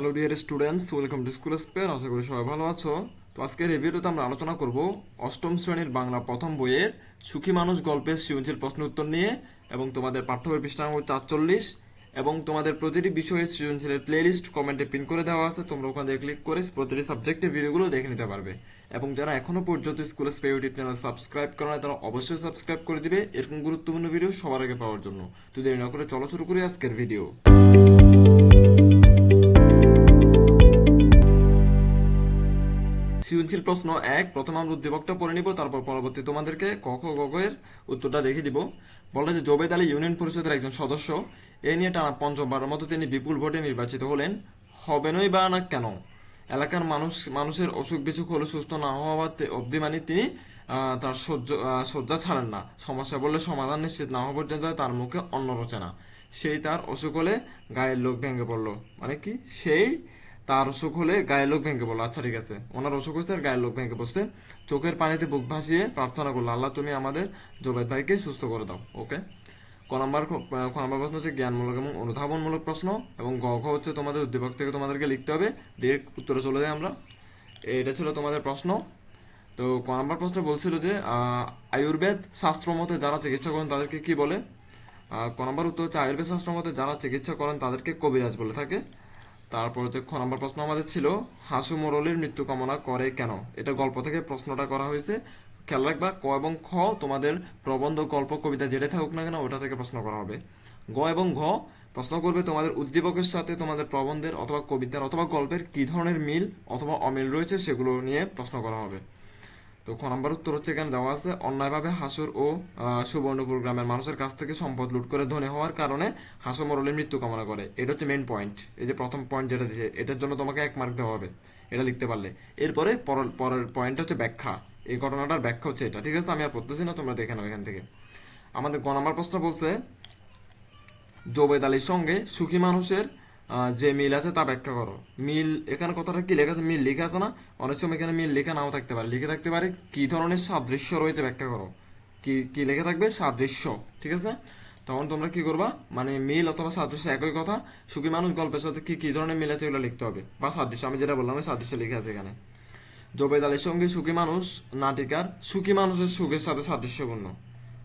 Hello dear students welcome to school spare আশা করি সবাই ভালো আছো। তো আজকের রিভিউতে আমরা আলোচনা করব অষ্টম শ্রেণির বাংলা প্রথম বইয়ের সুখী মানুষ গল্পের সৃজনশীল প্রশ্ন উত্তর নিয়ে এবং তোমাদের পাঠ্যবই পৃষ্ঠা নম্বর চারচল্লিশ এবং তোমাদের প্রতিটি বিষয়ে সৃজনশীলের প্লেলিস্ট কমেন্টে পিন করে দেওয়া আছে। তোমরা ওখানে ক্লিক করে প্রতিটি সাবজেক্টের ভিডিওগুলো দেখে নিতে পারবে। এবং যারা এখনও পর্যন্ত স্কুল স্পে ইউটিউব চ্যানেল সাবস্ক্রাইব করে না তারা অবশ্যই সাবস্ক্রাইব করে দিবে। এরকম গুরুত্বপূর্ণ ভিডিও সবার আগে পাওয়ার জন্য। তো দেরি না করে চলো শুরু করি আজকের ভিডিও সৃজনশীল প্রশ্ন এক, প্রথম আমরা উদ্দীপকটা পড়ে নিব, তারপর পরবর্তী তোমাদেরকে ক, খ উত্তরটা দেখিয়ে দিব। বলে যে জোবেদ আলী ইউনিয়ন পরিষদের একজন সদস্য, এ নিয়ে টানা পঞ্চমবারের মতো তিনি বিপুল ভোটে নির্বাচিত হলেন। হবেনই বা না কেন? এলাকার মানুষ, মানুষের অসুখ বিসুখ হলে সুস্থ না হওয়া অবধি মানে তিনি তার সহ্য শয্যা ছাড়েন না। সমস্যা বললে সমাধান নিশ্চিত না হওয়া পর্যন্ত তার মুখে অন্ন রচনা সেই তার অসুখ হলে গায়ের লোক ভেঙে পড়ল। মানে কি? সেই তার অসুখ হলে গায়ের লোক ভেঙে পড়ল। আচ্ছা ঠিক আছে। ওনার অসুখ হয়েছে, আর গায়ের লোক ভেঙে বসছে চোখের পানিতে বুক ভাসিয়ে প্রার্থনা করল, আল্লাহ, তুমি আমাদের জোবেদ ভাইকে সুস্থ করে দাও। ওকে ক নম্বর ক নম্বর প্রশ্ন হচ্ছে জ্ঞানমূলক এবং অনুধাবনমূলক প্রশ্ন এবং গ ঘ হচ্ছে তোমাদের উদ্দীপক থেকে তোমাদেরকে লিখতে হবে। ডিরেক্ট উত্তরে চলে যাই আমরা। এটা ছিল তোমাদের প্রশ্ন। তো ক নম্বর প্রশ্ন বলছিল যে আয়ুর্বেদ শাস্ত্র মতে যারা চিকিৎসা করেন তাদেরকে কি বলে? ক নম্বর উত্তর হচ্ছে, আয়ুর্বেদ শাস্ত্র মতে যারা চিকিৎসা করেন তাদেরকে কবিরাজ বলে থাকে। তারপর হচ্ছে খ নম্বর প্রশ্ন আমাদের ছিল, হাসু মোরলির মৃত্যু কামনা করে কেন? এটা গল্প থেকে প্রশ্নটা করা হয়েছে। খেয়াল রাখবা, ক এবং খ তোমাদের প্রবন্ধ, গল্প, কবিতা যেটাই থাকুক না কেন, ওটা থেকে প্রশ্ন করা হবে। গ এবং ঘ, প্রশ্ন করবে তোমাদের উদ্দীপকের সাথে তোমাদের প্রবন্ধের অথবা কবিতার অথবা গল্পের কি ধরনের মিল অথবা অমিল রয়েছে সেগুলো নিয়ে প্রশ্ন করা হবে। তো খ নম্বর উত্তর হচ্ছে এখানে দেওয়া আছে, অন্যায়ভাবে হাসুর ও সুবর্ণপুর গ্রামের মানুষের কাছ থেকে সম্পদ লুট করে ধনী হওয়ার কারণে হাসু মরলের মৃত্যু কামনা করে। এটা হচ্ছে মেন পয়েন্ট এই যে প্রথম পয়েন্ট যেটা দিয়েছে, এটার জন্য তোমাকে এক মার্ক দেওয়া হবে। এটা লিখতে পারলে। এরপরে পর- পরের পয়েন্ট হচ্ছে ব্যাখ্যা। এই ঘটনাটার ব্যাখ্যা হচ্ছে এটা। ঠিক আছে? আমি আর পড়তেছি না, তোমরা দেখে নাও এখান থেকে। আমাদের গ নম্বর প্রশ্ন বলছে, জোবেদ আলীর সঙ্গে সুখী মানুষের যে মিল আছে তা ব্যাখ্যা করো। মিল, এখানে কথাটা কি লেখা আছে? মিল লেখা আছে না? অনেক সময় এখানে মিল লেখা নাও থাকতে পারে। লিখে থাকতে পারে কি ধরনের সাদৃশ্য রয়েছে ব্যাখ্যা করো। কি কি লেখা থাকবে? সাদৃশ্য, ঠিক আছে? তখন তোমরা কি করবা? মানে মিল অথবা সাদৃশ্য একই কথা। সুখী মানুষ গল্পের সাথে কি কি ধরনের মিল আছে এগুলো লিখতে হবে। বা সাদৃশ্য, আমি যেটা বললাম সাদৃশ্য লিখে আছে এখানে। জবেদ আলীর সঙ্গে সুখী মানুষ নাটিকার, সুখী মানুষের সুখের সাথে সাদৃশ্যপূর্ণ।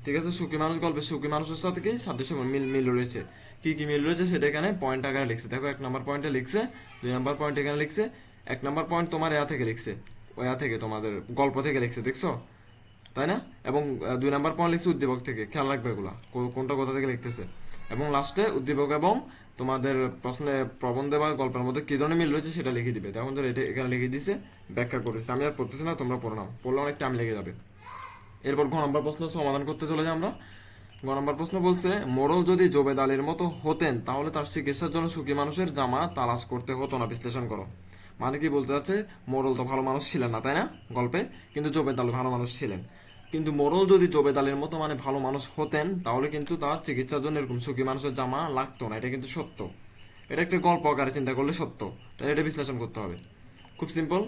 ঠিক আছে? সুখী মানুষ গল্পে সুখী মানুষের সাথে কি সাদৃশ্যপূর্ণ, মিল মিল রয়েছে। কি কি মিল রয়েছে সেটা এখানে পয়েন্ট আকারে লিখছে। দেখো, এক নম্বর পয়েন্টে লিখছে, দুই নম্বর পয়েন্ট এখানে লিখছে, এক নম্বর পয়েন্ট তোমার এয়া থেকে লিখছে ওয়া থেকে তোমাদের গল্প থেকে লিখছে, দেখছ? তাই না? এবং দুই নাম্বার পয়েন্ট লিখছে উদ্দীপক থেকে, খেয়াল রাখবে এগুলা কোনটা কোথা থেকে লিখতেছে। এবং লাস্টে উদ্দীপক এবং তোমাদের প্রশ্নে প্রবন্ধে বা গল্পের মধ্যে কি ধরনের মিল রয়েছে সেটা লিখে দিবে। দেখুন ধর এটা এখানে লিখে দিছে, ব্যাখ্যা করেছে। আমি আর পড়তেছি না, তোমরা পড়ো নাও। পড়লে অনেক টাইম লেগে যাবে। এরপর ঘ নম্বর প্রশ্ন সমাধান করতে চলে যাই আমরা। ঘ নম্বর প্রশ্ন বলছে, মোড়ল যদি জোবেদ আলীর মতো হতেন, তাহলে তার চিকিৎসার জন্য সুখী মানুষের জামা তালাশ করতে হতো না, বিশ্লেষণ করো। মানে কি বলতে চাচ্ছে, মোড়ল তো ভালো মানুষ ছিলেন না, তাই না? গল্পে, কিন্তু জোবেদ আলী ভালো মানুষ ছিলেন। কিন্তু মোড়ল যদি জোবেদ আলীর মতো মানে ভালো মানুষ হতেন, তাহলে কিন্তু তার চিকিৎসার জন্য এরকম সুখী মানুষের জামা লাগতো না, এটা কিন্তু সত্য। এটা একটা গল্প আকারে চিন্তা করলে সত্য। তাই এটা বিশ্লেষণ করতে হবে। খুব সিম্পল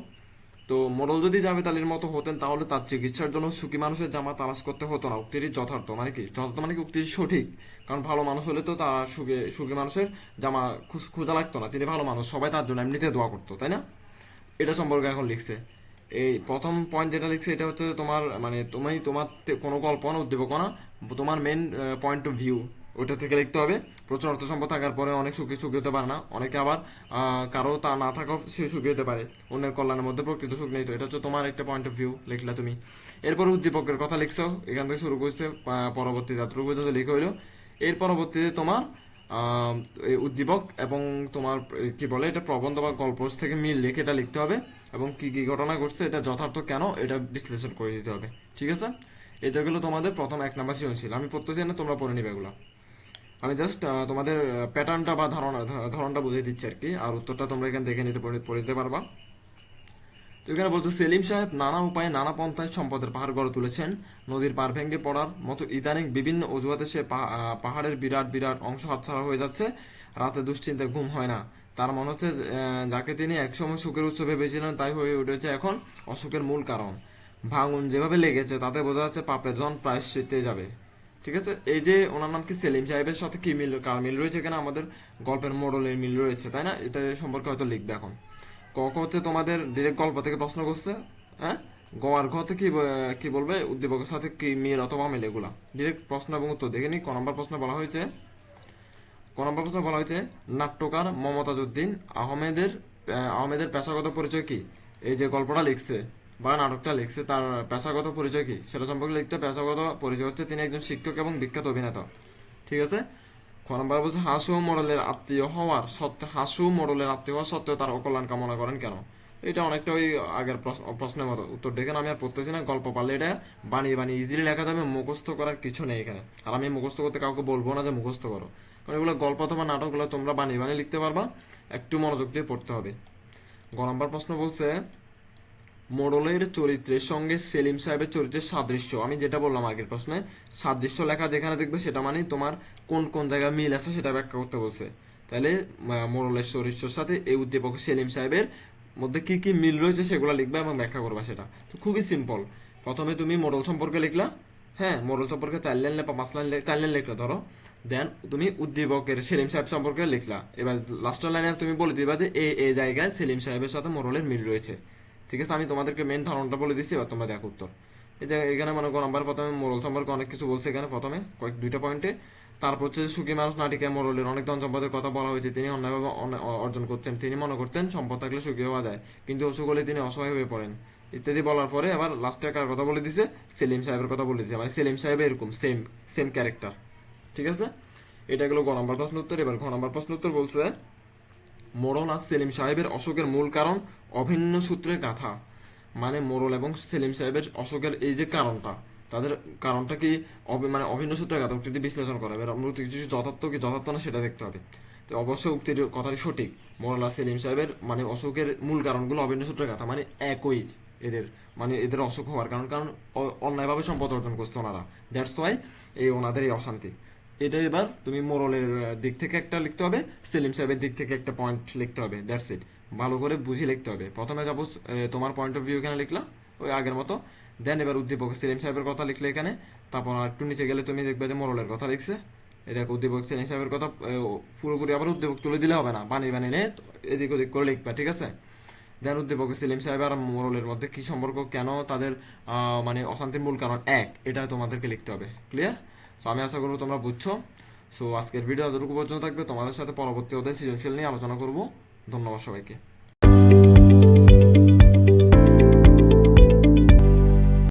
তো মোড়ল যদি জাভেদ আলীর মতো হতেন, তাহলে তার চিকিৎসার জন্য সুখী মানুষের জামা তালাশ করতে হতো না। উক্তিটি যথার্থ মানে কি? যথার্থ মানে কি উক্তিটি সঠিক? কারণ ভালো মানুষ হলে তো তার সুখে, সুখী মানুষের জামা খুজ- লাগতো না। তিনি ভালো মানুষ, সবাই তার জন্য এমনিতে দোয়া করতো, তাই না? এটা সম্পর্কে এখন লিখছে। এই প্রথম পয়েন্ট যেটা লিখছে, এটা হচ্ছে তোমার মানে তুমি তোমার কোনো গল্প না উদ্দীপক না তোমার মেন পয়েন্ট অফ ভিউ ওইটা থেকে লিখতে হবে। প্রচুর অর্থ সম্পদ থাকার পরে অনেক সুখী সুখী হতে পারে না। অনেকে আবার কারও তা না থাকাও সে সুখী হতে পারে। অন্যের কল্যাণের মধ্যে প্রকৃত সুখ নেই তো। এটা হচ্ছে তোমার একটা পয়েন্ট অফ ভিউ লিখলা তুমি। এরপর উদ্দীপকের কথা লিখছো। এখান থেকে শুরু করছে পরবর্তী যাত্রা পর্যন্ত লিখে হইল, এর পরবর্তীতে তোমার উদ্দীপক এবং তোমার কি বলে এটা, প্রবন্ধ বা গল্প থেকে মিল লিখে এটা লিখতে হবে এবং কি কি ঘটনা ঘটছে এটা যথার্থ কেন এটা বিশ্লেষণ করে দিতে হবে। ঠিক আছে? এটা গেলো তোমাদের প্রথম এক নাম্বার সৃজনশীল। আমি পড়তেছি না, তোমরা পড়ে নিবে এগুলো। আমি জাস্ট তোমাদের প্যাটার্নটা বা ধারণা ধরনটা বুঝিয়ে দিচ্ছি আর কি। আর উত্তরটা তোমরা এখানে দেখে নিতে পড়ে দিতে পারবা। তো এখানে বলছে, সেলিম সাহেব নানা উপায়ে নানা পন্থায় সম্পদের পাহাড় গড়ে তুলেছেন। নদীর পার ভেঙে পড়ার মতো ইদানিং বিভিন্ন অজুহাতে সে পাহাড়ের বিরাট বিরাট অংশ হাতছাড়া হয়ে যাচ্ছে। রাতে দুশ্চিন্তায় ঘুম হয় না। তার মনে হচ্ছে যাকে তিনি একসময় সুখের উৎস ভেবেছিলেন, তাই হয়ে উঠেছে এখন অসুখের মূল কারণ। ভাঙন যেভাবে লেগেছে, তাতে বোঝা যাচ্ছে পাপের জন প্রায়শ্চিত্তে যাবে। ঠিক আছে? এই যে ওনার নাম কি সেলিম সাহেবের সাথে কি মিল, কার মিল রয়েছে এখানে? আমাদের গল্পের মডেলের মিল রয়েছে, তাই না? এটা সম্পর্কে হয়তো লিখবে এখন। ক ক হচ্ছে তোমাদের ডিরেক্ট গল্প থেকে প্রশ্ন করছে হ্যাঁ? গ আর ঘ থেকে কি কি বলবে? উদ্দীপকের সাথে কি মিল অথবা মিল এগুলা? ডিরেক্ট প্রশ্ন এবং উত্তর। দেখে নি, ক নম্বর প্রশ্ন বলা হয়েছে। ক নম্বর প্রশ্ন বলা হয়েছে, নাট্যকার মমতাজ উদ্দিন আহমেদের আহমেদের পেশাগত পরিচয় কি? এই যে গল্পটা লিখছে বা নাটকটা লিখছে, তার পেশাগত পরিচয় কি? সেটা সম্পর্কে লিখতে পেশাগত পরিচয় হচ্ছে তিনি একজন শিক্ষক এবং বিখ্যাত অভিনেতা। ঠিক আছে? খ নম্বর বলছে, হাসু মডেলের আত্মীয় হওয়ার সত্ত্বে, হাসু মডেলের আত্মীয় হওয়ার সত্ত্বেও তার অকল্যাণ কামনা করেন কেন? এটা অনেকটা ওই আগের প্রশ্ন- প্রশ্নের মতো। উত্তর দেখে আমি আর পড়তেছি না, গল্প পারলে এটা বানিয়ে বানিয়ে ইজিলি লেখা যাবে, মুখস্থ করার কিছু নেই এখানে। আর আমি মুখস্থ করতে কাউকে বলব না যে মুখস্থ করো। কারণ এগুলো গল্প অথবা নাটকগুলো তোমরা বানিয়ে বানিয়ে লিখতে পারবা, একটু মনোযোগ দিয়ে পড়তে হবে। গ নম্বর প্রশ্ন বলছে মোড়লের চরিত্রের সঙ্গে সেলিম সাহেবের চরিত্রের সাদৃশ্য। আমি যেটা বললাম আগের প্রশ্নে, সাদৃশ্য লেখা যেখানে দেখবে সেটা মানে তোমার কোন কোন জায়গায় মিল আছে সেটা ব্যাখ্যা করতে বলছে। তাহলে মোড়লের চরিত্রের সাথে এই উদ্দীপক সেলিম সাহেবের মধ্যে কি কি মিল রয়েছে সেগুলো লিখবে এবং ব্যাখ্যা করবা সেটা। তো খুবই সিম্পল প্রথমে তুমি মোড়ল সম্পর্কে লিখলা। হ্যাঁ মোড়ল সম্পর্কে চার লাইন বা পাঁচ লাইন চার লাইন লিখলে ধরো। দেন তুমি উদ্দীপকের সেলিম সাহেব সম্পর্কে লিখলা। এবার লাস্টের লাইনে তুমি বলে দিবা যে এই জায়গায় সেলিম সাহেবের সাথে মোড়লের মিল রয়েছে। ঠিক আছে, আমি তোমাদেরকে মেন ধারণাটা বলে দিচ্ছি এবার তোমরা দেখো উত্তর। এই যে এখানে মনে করো নাম্বার প্রথমে মোরল সম্পর্কে অনেক কিছু বলছে এখানে, প্রথমে কয়েক দুইটা পয়েন্টে তারপর হচ্ছে সুখী মানুষ নাটিকায় মোরলের অনেক ধন সম্পদের কথা বলা হয়েছে, তিনি অন্যায়ভাবে অর্জন করছেন, তিনি মনে করতেন সম্পদ থাকলে সুখী হওয়া যায়, কিন্তু অসুখ হলে তিনি অসহায় হয়ে পড়েন। ইত্যাদি বলার পরে আবার লাস্টে কার কথা বলে দিছে? সেলিম সাহেবের কথা বলে দিছে মানে সেলিম সাহেব এরকম সেম সেম ক্যারেক্টার ঠিক আছে? এটা গেলো গ নম্বর প্রশ্ন উত্তর, এবার ঘ নম্বর প্রশ্ন উত্তর বলছে মোড়ল আর সেলিম সাহেবের অসুখের মূল কারণ অভিন্ন সূত্রে গাথা। মানে মোড়ল এবং সেলিম সাহেবের অসুখের এই যে কারণটা, তাদের কারণটা কি মানে অভিন্ন সূত্রে গাথা? উক্তিটি বিশ্লেষণ করা হবে। আমরা উক্তিটি যথার্থ, কি যথার্থ না সেটা দেখতে হবে। তো অবশ্যই উক্তির কথাটি সঠিক। আর সেলিম সাহেবের মানে অসুখের মূল কারণগুলো অভিন্ন সূত্রের গাথা মানে একই এদের মানে এদের অসুখ হওয়ার কারণ কারণ অন্যায়ভাবে সম্পদ অর্জন করছে ওনারা। দ্যাটস ওয়াই এই ওনাদের এই অশান্তি। এটা এবার তুমি মোরলের দিক থেকে একটা লিখতে হবে, সেলিম সাহেবের দিক থেকে একটা পয়েন্ট লিখতে হবে দ্যাটস ইট ভালো করে বুঝে লিখতে হবে। প্রথমে যাব তোমার পয়েন্ট অফ ভিউ এখানে লিখলা, ওই আগের মতো দেন এবার উদ্দীপক সেলিম সাহেবের কথা লিখলে এখানে, তারপর আর একটু নিচে গেলে তুমি দেখবে যে মোরলের কথা লিখছে। এই দেখো, উদ্দীপক সেলিম সাহেবের কথা পুরোপুরি আবার উদ্দীপক তুলে দিলে হবে না বানিয়ে বানিয়ে নিয়ে এদিক ওদিক করে লিখবা, ঠিক আছে? দেন উদ্দীপক সেলিম সাহেব আর মোরলের মধ্যে কি সম্পর্ক, কেন তাদের মানে অশান্তির মূল কারণ এক, এটা তোমাদেরকে লিখতে হবে ক্লিয়ার সো আমি আশা করব তোমরা বুঝছ। সো আজকের ভিডিও যতটুকু পর্যন্ত থাকবে। তোমাদের সাথে পরবর্তী অধ্যায় সৃজনশীল নিয়ে আলোচনা করব। ধন্যবাদ সবাইকে।